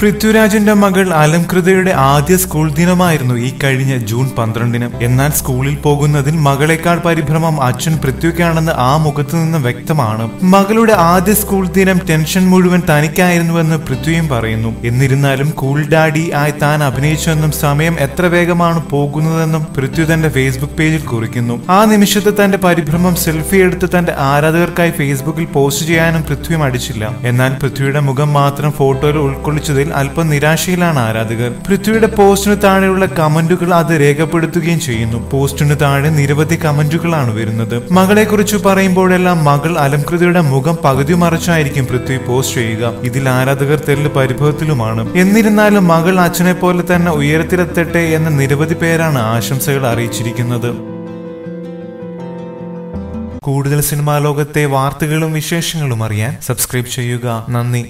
പൃഥ്വിരാജിന്റെ മകൾ അലംകൃതയുടെ ആദ്യ സ്കൂൾ ദിനമായിരുന്നു ഈ കഴിഞ്ഞ ജൂൺ പന്ത്രണ്ടിന്. എന്നാൽ സ്കൂളിൽ പോകുന്നതിൽ മകളെക്കാൾ പരിഭ്രമം അച്ഛൻ പൃഥ്വിക്കാണെന്ന് ആ മുഖത്തു നിന്ന് വ്യക്തമാണ്. മകളുടെ ആദ്യ സ്കൂൾ ദിനം ടെൻഷൻ മുഴുവൻ തനിക്കായിരുന്നുവെന്ന് പൃഥ്വിയും പറയുന്നു. എന്നിരുന്നാലും കൂൾ ഡാഡി ആയി താൻ അഭിനയിച്ചുവെന്നും സമയം എത്ര വേഗമാണ് പോകുന്നതെന്നും പൃഥ്വി തന്റെ ഫേസ്ബുക്ക് പേജിൽ കുറിക്കുന്നു. ആ നിമിഷത്തെ തന്റെ പരിഭ്രമം സെൽഫി എടുത്ത് തന്റെ ആരാധകർക്കായി ഫേസ്ബുക്കിൽ പോസ്റ്റ് ചെയ്യാനും പൃഥ്വി മടിച്ചില്ല എന്നാൽ പൃഥ്വിയുടെ മുഖം മാത്രം ഫോട്ടോയിൽ ഉൾക്കൊള്ളിച്ചതിൽ അല്പം നിരാശയിലാണ് ആരാധകർ. പൃഥ്വിയുടെ പോസ്റ്റിന് താഴെയുള്ള കമന്റുകൾ അത് രേഖപ്പെടുത്തുകയും ചെയ്യുന്നു. പോസ്റ്റിന് താഴെ നിരവധി കമന്റുകളാണ് വരുന്നത്. മകളെ കുറിച്ച് പറയുമ്പോഴെല്ലാം മകൾ അലംകൃതിയുടെ മുഖം പകുതി മറച്ചായിരിക്കും പൃഥ്വി പോസ്റ്റ് ചെയ്യുക. ഇതിൽ ആരാധകർ തെല്ല് പരിഭവത്തിലുമാണ്. എന്നിരുന്നാലും മകൾ അച്ഛനെ പോലെ തന്നെ ഉയരത്തിലെത്തട്ടെ എന്ന നിരവധി പേരാണ് ആശംസകൾ അറിയിച്ചിരിക്കുന്നത്. കൂടുതൽ സിനിമാ ലോകത്തെ വാർത്തകളും വിശേഷങ്ങളും അറിയാൻ സബ്സ്ക്രൈബ് ചെയ്യുക. നന്ദി.